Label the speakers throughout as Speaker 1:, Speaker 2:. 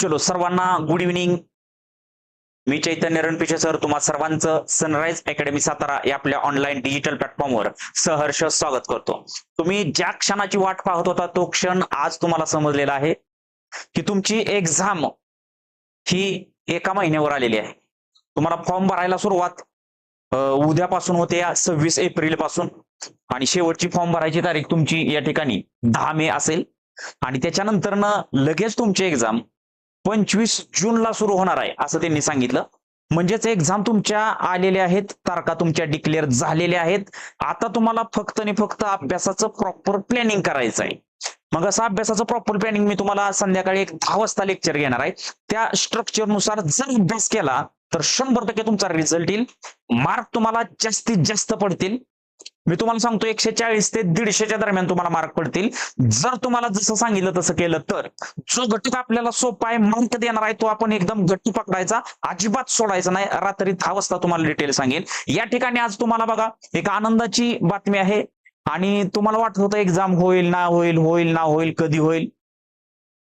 Speaker 1: चलो सर्वांना good evening मी चैतन्य रणपिशे सर तुम्हा सर्वांचं सनराईज अकॅडमी सातारा या आपल्या ऑनलाईन डिजिटल प्लॅटफॉर्मवर सहर्ष स्वागत करतो. तुम्ही ज्या क्षणाची वाट पाहत होता तो क्षण आज तुम्हाला समजलेला आहे की तुमची एक्झाम ही एका महिन्यावर आलेली आहे. तुम्हाला फॉर्म भरायला सुरुवात उद्यापासून होते सव्वीस एप्रिलपासून आणि शेवटची फॉर्म भरायची तारीख तुमची या ठिकाणी दहा मे असेल. आणि त्याच्यानंतर लगेच तुमची एक्झाम पंचवीस जूनला सुरू होणार आहे असं त्यांनी सांगितलं. म्हणजेच एक्झाम तुमच्या आलेल्या आहेत तारखा तुमच्या डिक्लेअर झालेल्या आहेत. आता तुम्हाला फक्त आणि फक्त अभ्यासाचं प्रॉपर प्लॅनिंग करायचं आहे. मग असं अभ्यासाचं प्रॉपर प्लॅनिंग मी तुम्हाला संध्याकाळी एक दहा वाजता लेक्चर घेणार आहे. त्या स्ट्रक्चरनुसार जर अभ्यास केला तर शंभर टक्के तुमचा रिझल्ट येईल. मार्क तुम्हाला जास्तीत जास्त पडतील. मी तुम्हाला सांगतो एकशे चाळीस ते दीडशेच्या दरम्यान तुम्हाला मार्क पडतील. जर तुम्हाला जसं सांगितलं तसं केलं तर जो घटक आपल्याला सोपा आहे मार्क देणार आहे तो आपण एकदम गट्टी पकडायचा अजिबात सोडायचा नाही. रात्री दहा वाजता तुम्हाला डिटेल सांगेल या ठिकाणी आज तुम्हाला बघा एक आनंदाची बातमी आहे. आणि तुम्हाला वाटत होतं एक्झाम होईल ना होईल होईल ना होईल कधी होईल.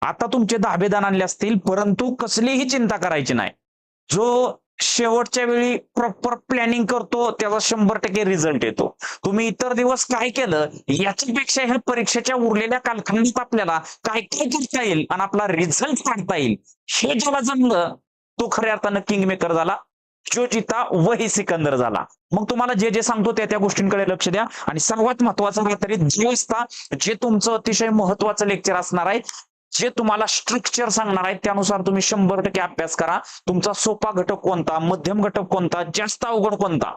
Speaker 1: आता तुमचे दाबेदान आणले असतील परंतु कसलीही चिंता करायची नाही. जो शेवटच्या वेळी प्रॉपर प्लॅनिंग करतो त्याचा शंभर टक्के रिझल्ट येतो. तुम्ही इतर दिवस काय केलं याच्यापेक्षा ह्या परीक्षेच्या उरलेल्या कालखंडात आपल्याला काय काय करता येईल आणि आपला रिझल्ट काढता येईल हे ज्याला जमलं तो खऱ्या अर्थानं किंग मेकर झाला जो जिता वही सिकंदर झाला. मग तुम्हाला जे जे सांगतो त्या त्या गोष्टींकडे लक्ष द्या. आणि सर्वात महत्वाचं रात्री जे असता जे तुमचं अतिशय महत्वाचं लेक्चर असणार आहे जे तुम्हाला स्ट्रक्चर सांगणार आहे त्यानुसार तुम्ही शंभर टक्के अभ्यास करा. तुमचा सोपा घटक कोणता? मध्यम घटक कोणता? जास्त अवघड कोणता?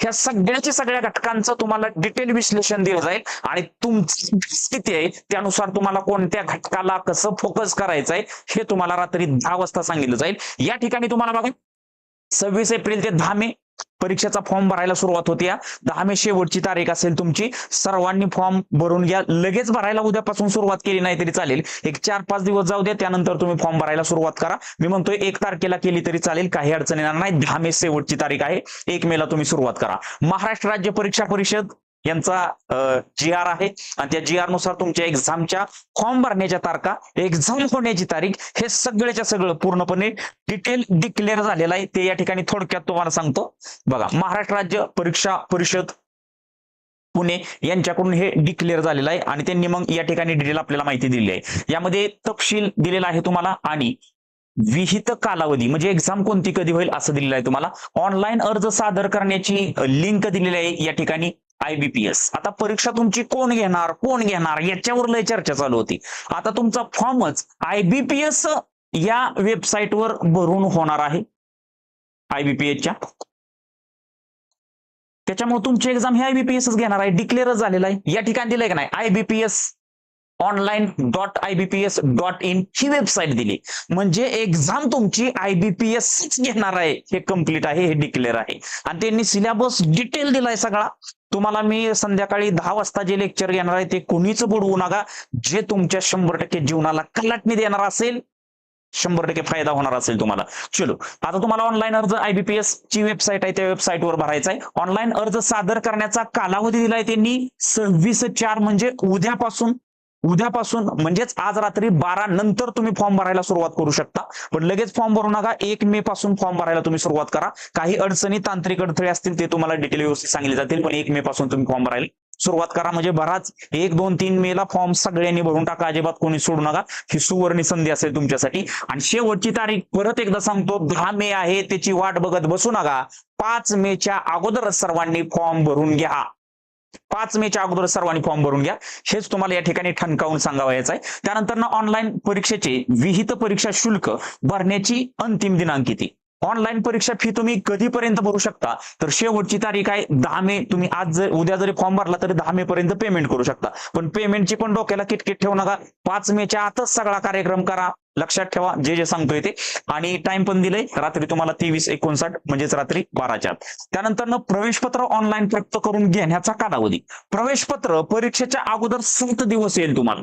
Speaker 1: ह्या सगळ्याच्या सगळ्या घटकांचं तुम्हाला डिटेल विश्लेषण दिलं जाईल आणि तुमची स्थिती आहे त्यानुसार तुम्हाला कोणत्या घटकाला कसं फोकस करायचं आहे हे तुम्हाला रात्री दहा वाजता सांगितलं जाईल. या ठिकाणी तुम्हाला बघा सव्वीस एप्रिल ते दहा मे परीक्षेचा फॉर्म भरायला सुरुवात होते या. दहा मे शेवटची तारीख असेल तुमची. सर्वांनी फॉर्म भरून घ्या. लगेच भरायला उद्यापासून सुरुवात केली नाही तरी चालेल. एक चार पाच दिवस जाऊ द्या. त्यानंतर तुम्ही फॉर्म भरायला सुरुवात करा. मी म्हणतोय एक तारखेला केली तरी चालेल. काही अडचण येणार नाही. दहा मे शेवटची तारीख आहे. एक मेला तुम्ही सुरुवात करा. महाराष्ट्र राज्य परीक्षा परिषद यांचा जी आर आहे. आणि त्या जी आरनुसार तुमच्या एक्झामच्या फॉर्म भरण्याच्या तारखा एक्झाम होण्याची तारीख हे सगळ्याच्या सगळं पूर्णपणे डिटेल डिक्लेअर झालेलं आहे. ते या ठिकाणी थोडक्यात तुम्हाला सांगतो. बघा महाराष्ट्र राज्य परीक्षा परिषद पुणे यांच्याकडून हे डिक्लेअर झालेलं आहे. आणि त्यांनी मग या ठिकाणी डिटेल आपल्याला माहिती दिली आहे. यामध्ये तपशील दिलेला आहे तुम्हाला आणि विहित कालावधी म्हणजे एक्झाम कोणती कधी होईल असं दिलेलं आहे तुम्हाला. ऑनलाईन अर्ज सादर करण्याची लिंक दिलेली आहे या ठिकाणी. आयबीपीएस आता परीक्षा तुमची कोण घेणार कोण घेणार याच्यावर लय चर्चा चालू होती. आता तुमचा फॉर्मच आयबीपीएस या वेबसाईटवर भरून होणार आहे. आयबीपीएसच्या त्याच्यामुळे तुमची एक्झाम ही आयबीपीएसच घेणार आहे. डिक्लेअरच झालेला आहे. या ठिकाणी दिलंय का नाही? IBPS online dot IBPS dot in he website दिली. म्हणजे एक्झाम तुमची आयबीपीएस घेणार आहे. हे कंप्लीट आहे हे डिक्लेअर आहे. आणि त्यांनी सिलेबस डिटेल दिलाय सगळा. तुम्हाला मी संध्याकाळी दहा वाजता जे लेक्चर घेणार आहे ते कुणीच बुडवू नका. जे तुमच्या शंभर टक्के जीवनाला कलाटणी देणार असेल शंभर टक्के फायदा होणार असेल तुम्हाला. चलो आता तुम्हाला ऑनलाईन अर्ज आयबीपीएस ची वेबसाईट आहे त्या वेबसाईटवर भरायचा आहे. ऑनलाईन अर्ज सादर करण्याचा कालावधी दिलाय त्यांनी. सव्वीस चार म्हणजे उद्यापासून उद्यापासून म्हणजेच आज रात्री बारा नंतर तुम्ही फॉर्म भरायला सुरुवात करू शकता. पण लगेच फॉर्म भरू नका. एक मे पासून फॉर्म भरायला तुम्ही सुरुवात करा. काही अडचणी तांत्रिक अडथळे असतील ते तुम्हाला डिटेल व्यवस्थित सांगितले जातील पण एक मे पासून तुम्ही फॉर्म भरायला सुरुवात करा. म्हणजे बराच एक दोन तीन मे ला फॉर्म सगळ्यांनी भरून टाका. अजिबात कोणी सोडू नका. ही सुवर्णी संधी असेल तुमच्यासाठी. आणि शेवटची तारीख परत एकदा सांगतो. दहा मे आहे त्याची वाट बघत बसू नका. पाच मेच्या अगोदरच सर्वांनी फॉर्म भरून घ्या. पाच मेच्या अगोदर सर्वांनी फॉर्म भरून घ्या. हेच तुम्हाला या ठिकाणी ठणकावून सांगावायचं आहे. त्यानंतर ना ऑनलाईन परीक्षेचे विहित परीक्षा शुल्क भरण्याची अंतिम दिनांक किती? ऑनलाईन परीक्षा फी तुम्ही कधीपर्यंत भरू शकता? तर शेवटची तारीख आहे दहा मे. तुम्ही आज जर उद्या जरी फॉर्म भरला तरी दहा मे पर्यंत पेमेंट करू शकता. पण पेमेंटची पण डोक्याला किटकिट ठेवू नका. पाच मेच्या आतच सगळा कार्यक्रम करा. लक्षात ठेवा जे जे सांगतोय ते. आणि टाइम पण दिलंय रात्री तुम्हाला तेवीस एकोणसाठ म्हणजेच रात्री बाराच्या. त्यानंतर त्यानंतर प्रवेशपत्र ऑनलाईन प्राप्त करून घेण्याचा कालावधी. प्रवेशपत्र परीक्षेच्या अगोदर सात दिवस येईल तुम्हाला.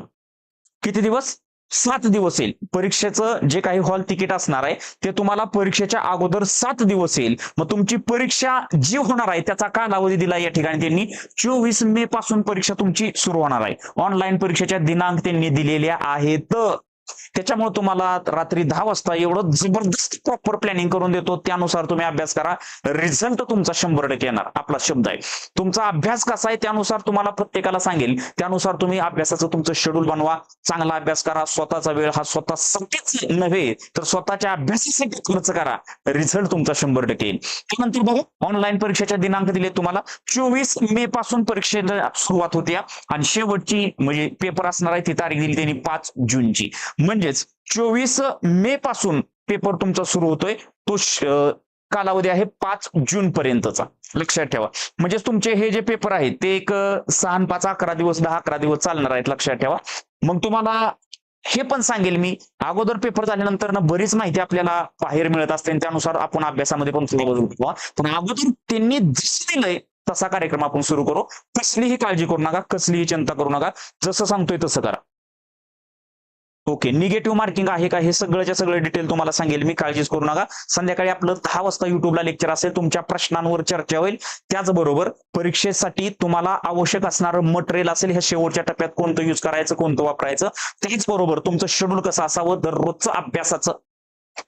Speaker 1: किती दिवस? सात दिवस येईल. परीक्षेचं जे काही हॉल तिकीट असणार आहे ते तुम्हाला परीक्षेच्या अगोदर सात दिवस येईल. मग तुमची परीक्षा जी होणार आहे त्याचा कालावधी दिला या ठिकाणी त्यांनी. चोवीस मे पासून परीक्षा तुमची सुरू होणार आहे. ऑनलाईन परीक्षेच्या दिनांक त्यांनी दिलेल्या आहेत. त्याच्यामुळे तुम्हाला रात्री दहा वाजता एवढं जबरदस्त प्रॉपर प्लॅनिंग करून देतो. त्यानुसार तुम्ही अभ्यास करा. रिझल्ट तुमचा शंभर टक्के येणार. आपला शब्द आहे. तुमचा अभ्यास कसा आहे त्यानुसार तुम्हाला प्रत्येकाला सांगेल. त्यानुसार तुम्ही अभ्यासाचं तुमचं शेड्यूल बनवा. चांगला अभ्यास करा. स्वतःचा वेळ हा स्वतःसाठीच नव्हे तर स्वतःच्या अभ्यासासाठी खर्च करा. रिझल्ट तुमचा शंभर टक्के येईल. त्यानंतर बघू. ऑनलाईन परीक्षेच्या दिनांक दिले तुम्हाला. चोवीस मे पासून परीक्षेला सुरुवात होते. आणि शेवटची म्हणजे पेपर असणार आहे ती तारीख दिली त्यांनी पाच जूनची. म्हणजेच चोवीस मे पासून पेपर तुमचा सुरू होतोय. तो कालावधी आहे पाच जून पर्यंतचा. लक्षात ठेवा. म्हणजेच तुमचे हे जे पेपर आहेत ते एक सहा पाच अकरा दिवस दहा अकरा दिवस चालणार आहेत लक्षात ठेवा. मग तुम्हाला हे पण सांगेल मी. अगोदर पेपर झाल्यानंतर ना बरीच माहिती आपल्याला बाहेर मिळत असते आणि त्यानुसार आपण अभ्यासामध्ये पण थोडं करू. पण अगोदर त्यांनी जसं दिलंय तसा कार्यक्रम आपण सुरू करू. कसलीही काळजी करू नका कसलीही चिंता करू नका. जसं सांगतोय तसं करा. ओके निगेटिव्ह मार्किंग आहे का? हे सगळंच्या सगळं डिटेल तुम्हाला सांगेल. मी काळजीच करू नका. संध्याकाळी आपलं दहा वाजता युट्यूबला लेक्चर असेल तुमच्या प्रश्नांवर चर्चा होईल. त्याचबरोबर परीक्षेसाठी तुम्हाला आवश्यक असणारं मटेरियल असेल ह्या शेवटच्या टप्प्यात कोणतं युज करायचं कोणतं वापरायचं त्याचबरोबर तुमचं शेड्यूल कसं असावं दररोजचं अभ्यासाचं.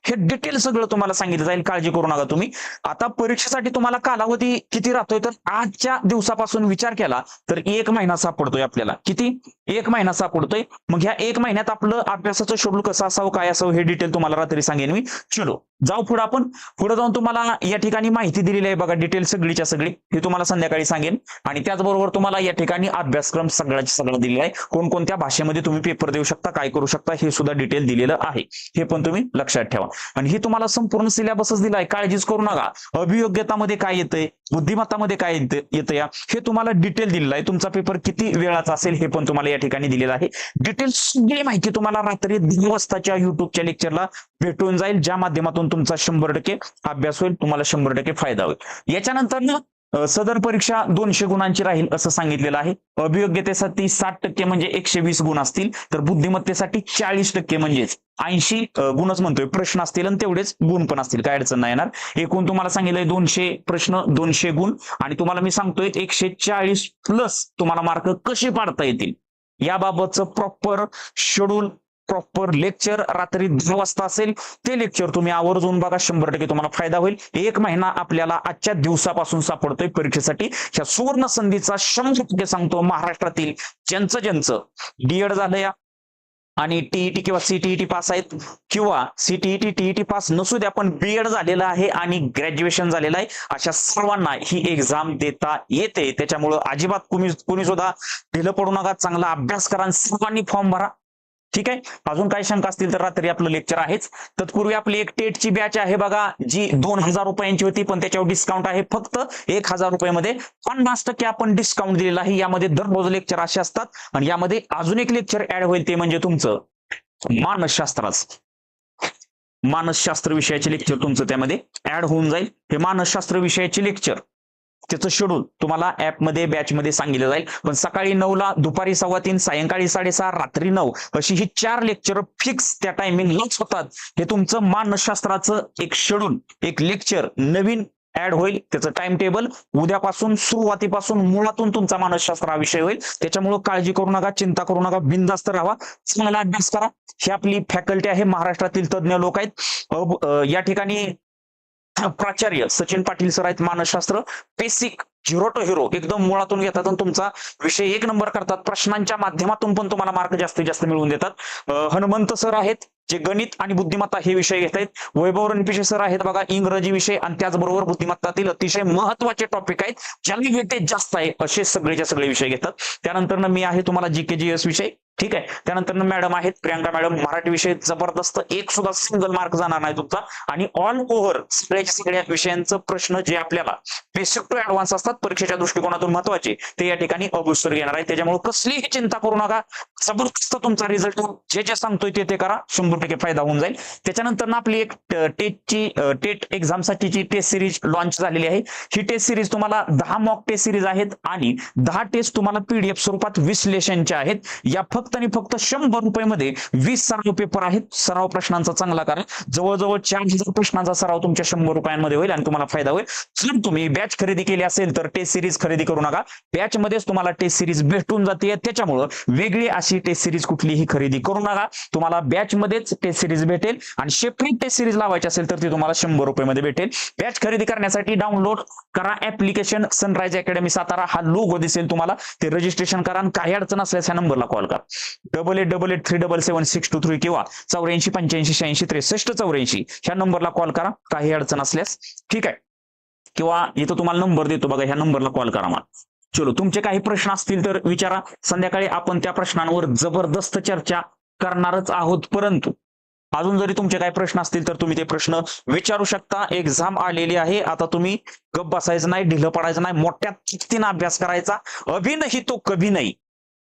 Speaker 1: हे डिटेल सगळं तुम्हाला सांगितलं जाईल. काळजी करू नका तुम्ही. आता परीक्षेसाठी तुम्हाला कालावधी किती राहतोय? तर आजच्या दिवसापासून विचार केला तर एक महिना सापडतोय आपल्याला. किती? एक महिना सापडतोय. मग ह्या एक महिन्यात आपलं अभ्यासाचं शेड्यूल कसं असावं काय असावं हे डिटेल तुम्हाला रात्री सांगेन मी. चलो जाऊ पुढे आपण. पुढे जाऊन तुम्हाला या ठिकाणी माहिती दिलेली आहे बघा डिटेल सगळीच्या सगळी. हे तुम्हाला संध्याकाळी सांगेन. आणि त्याचबरोबर तुम्हाला या ठिकाणी अभ्यासक्रम सगळ्याच्या सगळं दिलेला आहे. कोणकोणत्या भाषेमध्ये तुम्ही पेपर देऊ शकता काय करू शकता हे सुद्धा डिटेल दिलेलं आहे. हे पण तुम्ही लक्षात ठेवा. आणि हे तुम्हाला संपूर्ण सिलेबसच दिलाय. काळजीच करू नका. अभियोग्यतामध्ये काय येतंय? बुद्धिमत्तामध्ये काय येतं येतं या हे तुम्हाला डिटेल दिलेलं आहे. तुमचा पेपर किती वेळाचा असेल हे पण तुम्हाला या ठिकाणी दिलेलं आहे. डिटेल सगळी माहिती तुम्हाला रात्री दीड वाजताच्या युट्यूबच्या लेक्चरला भेटून जाईल. ज्या माध्यमातून तुमचा शंभर टक्के अभ्यास होईल. तुम्हाला शंभर टक्के फायदा होईल. याच्यानंतर ना सदर परीक्षा दोनशे गुणांची राहील असं सांगितलेलं आहे. अभियोग्यतेसाठी साठ टक्के म्हणजे एकशे वीस गुण असतील तर बुद्धिमत्तेसाठी चाळीस टक्के म्हणजेच ऐंशी गुणच म्हणतोय. प्रश्न असतील आणि तेवढेच गुण पण असतील. काय अडचण नाही येणार. एकूण तुम्हाला सांगितलंय दोनशे प्रश्न दोनशे गुण आणि तुम्हाला मी सांगतोय एकशे चाळीस प्लस तुम्हाला मार्क कसे पाडता येतील? याबाबतचं प्रॉपर शेड्यूल प्रॉपर लेक्चर रात्री दहा वाजता असेल. ते लेक्चर तुम्ही आवर्जून बघा शंभर टक्के तुम्हाला फायदा होईल. एक महिना आपल्याला आजच्या दिवसापासून सापडतोय परीक्षेसाठी. ह्या सुवर्ण संधीचा शंभर टक्के सांगतो महाराष्ट्रातील ज्यांचं ज्यांचं. डीएड झालं या. आणि टीईटी किंवा सीटीईटी पास आहेत. किंवा सीटीईटी टीईटी पास नसू द्या पण बीएड झालेलं आहे आणि ग्रॅज्युएशन झालेलं आहे. अशा सर्वांना ही एक्झाम देता येते. त्याच्यामुळं अजिबात कुणी कुणी सुद्धा ढिलं पडू नका. चांगला अभ्यास करा आणि सर्वांनी फॉर्म भरा. ठीक आहे? अजून काही शंका असतील तर रात्री आपलं लेक्चर आहेच. तत्पूर्वी आपली एक टेटची बॅच आहे बघा जी दोन हजार रुपयांची होती पण त्याच्यावर डिस्काउंट आहे. फक्त एक हजार रुपयामध्ये पन्नास टक्के आपण डिस्काउंट दिलेला आहे. यामध्ये दररोज लेक्चर असे असतात आणि यामध्ये अजून एक लेक्चर ऍड होईल ते म्हणजे तुमचं मानसशास्त्राचं. मानसशास्त्र विषयाचे लेक्चर तुमचं त्यामध्ये ऍड होऊन जाईल. हे मानसशास्त्र विषयाचे लेक्चर त्याचं शेड्यूल तुम्हाला ऍपमध्ये बॅचमध्ये सांगितलं जाईल. पण सकाळी नऊला दुपारी सव्वा तीन सायंकाळी साडेसहा रात्री नऊ अशी ही चार लेक्चर फिक्स त्या टायमिंगलाच होतात. हे तुमचं मानसशास्त्राचं एक शेड्यूल एक लेक्चर नवीन ऍड होईल. त्याचं टाइम टेबल उद्यापासून सुरुवातीपासून मुळातून तुमचा मानसशास्त्र हा विषय होईल. त्याच्यामुळे काळजी करू नका चिंता करू नका बिंदास्त राहा. चांगला अभ्यास करा. ही आपली फॅकल्टी आहे महाराष्ट्रातील तज्ज्ञ लोक आहेत. या ठिकाणी प्राचार्य सचिन पाटील सर आहेत मानसशास्त्र बेसिक झिरो टू हिरो एकदम मुळातून घेतात आणि तुमचा विषय एक नंबर करतात. प्रश्नांच्या माध्यमातून पण तुम्हाला मार्क जास्तीत जास्त मिळवून देतात. हनुमंत सर आहेत जे गणित आणि बुद्धिमत्ता हे विषय घेत आहेत. वैभव रणपिशे सर आहेत बघा इंग्रजी विषय आणि त्याचबरोबर बुद्धिमत्तातील अतिशय महत्त्वाचे टॉपिक आहेत. ज्याला वेटेज जास्त आहे असे सगळेच्या सगळे विषय घेतात. त्यानंतर मी आहे तुम्हाला जी के जी एस विषय. ठीक आहे? त्यानंतर मॅडम आहेत प्रियांका मॅडम मराठी विषय जबरदस्त. एक सुद्धा सिंगल मार्क जाणार नाही तुमचा. आणि ऑल ओव्हर सगळ्याच्या सगळ्या विषयांचं प्रश्न जे आपल्याला बेसिक टू ऍडव्हान्स असतात परीक्षेच्या दृष्टिकोनातून महत्त्वाचे ते या ठिकाणी अगोस्तर घेणार आहे. त्याच्यामुळे कसलीही चिंता करू नका. जबरदस्त तुमचा रिझल्ट जे जे सांगतोय ते ते करा. शंभर टक्के फायदा होऊन जाईल. त्याच्यानंतर ना आपली एक टेटची टेट एक्झामसाठीची टेस्ट सिरीज लॉन्च झालेली आहे ही टेस्ट सिरीज तुम्हाला दहा मॉक टेस्ट सिरीज आहेत आणि दहा टेस्ट तुम्हाला पीडीएफ स्वरूपात विश्लेषणच्या आहेत. या फक्त फक्त आणि फक्त शंभर रुपयामध्ये वीस सराव पेपर आहेत. सराव प्रश्नांचा चांगला कारण जवळजवळ चार हजार प्रश्नांचा सराव तुमच्या शंभर रुपयांमध्ये होईल आणि तुम्हाला फायदा होईल. जर तुम्ही बॅच खरेदी केली असेल तर टेस्ट सिरीज खरेदी करू नका. बॅच मध्येच तुम्हाला टेस्ट सिरीज भेटून जाते. त्याच्यामुळं वेगळी अशी टेस्ट सिरीज कुठलीही खरेदी करू नका. तुम्हाला बॅच मध्येच टेस्ट सिरीज भेटेल आणि सेपरेट टेस्ट सिरीज लावायची असेल तर ती तुम्हाला शंभर रुपयामध्ये भेटेल. बॅच खरेदी करण्यासाठी डाउनलोड करा ऍप्लिकेशन सनराइज अकॅडमी सातारा हा लोगो दिसेल तुम्हाला. ते रजिस्ट्रेशन करा आणि काही अडचण असल्यास ह्या नंबरला कॉल करा. Double eight double eight three double seven six two three किंवा चौऱ्याऐंशी पंच्याऐंशी शहाऐंशी त्रेसष्ट चौऱ्याऐंशी ह्या नंबरला कॉल करा. काही अडचण असल्यास ठीक आहे. किंवा इथं तुम्हाला नंबर देतो बघा ह्या नंबरला कॉल करा मला. चलो तुमचे काही प्रश्न असतील तर विचारा. संध्याकाळी आपण त्या प्रश्नांवर जबरदस्त चर्चा करणारच आहोत परंतु अजून जरी तुमचे काही प्रश्न असतील तर तुम्ही ते प्रश्न विचारू शकता. एक्झाम आलेली आहे. आता तुम्ही गप बसायचं नाही ढिलं पडायचं नाही मोठ्या चित्तीनं अभ्यास करायचा. अभि नाही तो कभी नाही.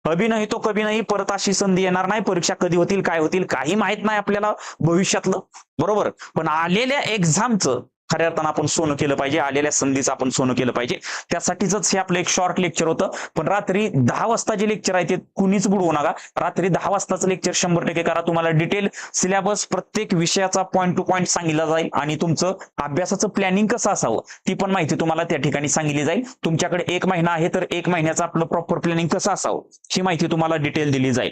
Speaker 1: अभि नाही तो कभी नाही परत अशी संधी येणार नाही. परीक्षा कधी होतील काय होतील काही माहीत नाही आपल्याला भविष्यातलं. बरोबर? पण आलेल्या एक्झामचं खऱ्या अर्थानं आपण सोनं केलं पाहिजे आलेल्या संधीचं आपण सोनं केलं पाहिजे. त्यासाठीच हे आपलं एक शॉर्ट लेक्चर होतं. पण रात्री दहा वाजता जे लेक्चर आहे ते कुणीच बुडवू नका. रात्री दहा वाजताचं लेक्चर शंभर टक्के करा. तुम्हाला डिटेल सिलेबस प्रत्येक विषयाचा पॉईंट टू पॉईंट सांगितला जाईल आणि तुमचं अभ्यासाचं प्लॅनिंग कसं असावं ती पण माहिती तुम्हाला त्या ठिकाणी सांगितली जाईल. तुमच्याकडे एक महिना आहे तर एक महिन्याचं आपलं प्रॉपर प्लॅनिंग कसं असावं ही माहिती तुम्हाला डिटेल दिली जाईल.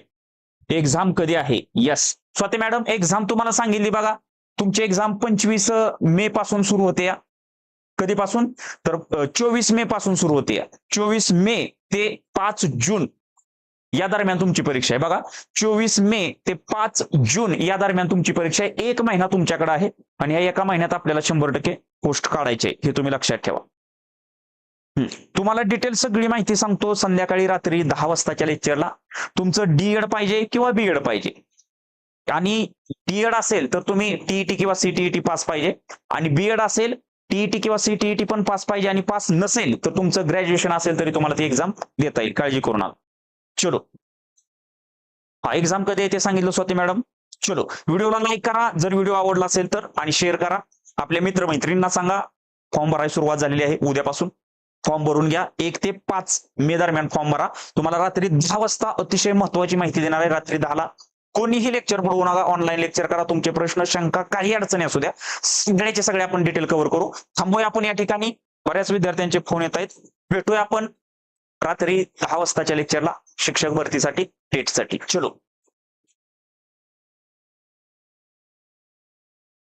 Speaker 1: एक्झाम कधी आहे? यस स्वतः मॅडम एक्झाम तुम्हाला सांगितली बघा. तुमची एक्झाम पंचवीस मे पासून सुरू होते या. कधीपासून? तर चोवीस मे पासून सुरू होते या. चोवीस मे ते पाच जून या दरम्यान तुमची परीक्षा आहे. बघा चोवीस मे ते पाच जून या दरम्यान तुमची परीक्षा आहे. एक महिना तुमच्याकडे आहे आणि या एका महिन्यात आपल्याला शंभर टक्के पोस्ट काढायचे हे तुम्ही लक्षात ठेवा. तुम्हाला डिटेल सगळी माहिती सांगतो. संध्याकाळी रात्री दहा वाजताच्या लेक्चरला तुमचं डीएड पाहिजे किंवा बीएड पाहिजे. आणि टीएड असेल तर तुम्ही टीईटी किंवा सीटीईटी पास पाहिजे. आणि बीएड असेल टीईटी किंवा सीटीईटी पण पास पाहिजे आणि पास नसेल तर तुमचं ग्रॅज्युएशन असेल तरी तुम्हाला ती एक्झाम देता येईल. काळजी करू नका. चलो. हा एक्झाम कधी येते सांगितलं स्वाती मॅडम? चलो. व्हिडिओला लाईक करा. जर व्हिडिओ आवडला असेल तर आणि शेअर करा. आपल्या मित्रमैत्रिणींना सांगा. फॉर्म भरायला सुरुवात झालेली आहे उद्यापासून. फॉर्म भरून घ्या. एक ते पाच मे दरम्यान फॉर्म भरा. तुम्हाला रात्री दहा वाजता अतिशय महत्वाची माहिती देणार आहे. रात्री दहाला कोणीही लेक्चर पडवू नका ऑनलाईन लेक्चर करा तुमचे प्रश्न शंका काही अडचणी असू द्या. सगळ्याचे सगळे आपण डिटेल कव्हर करू. थांबूया आपण या ठिकाणी. बऱ्याच विद्यार्थ्यांचे फोन येत आहेत. भेटूया आपण रात्री दहा वाजताच्या लेक्चरला शिक्षक भरतीसाठी टेटसाठी चलो.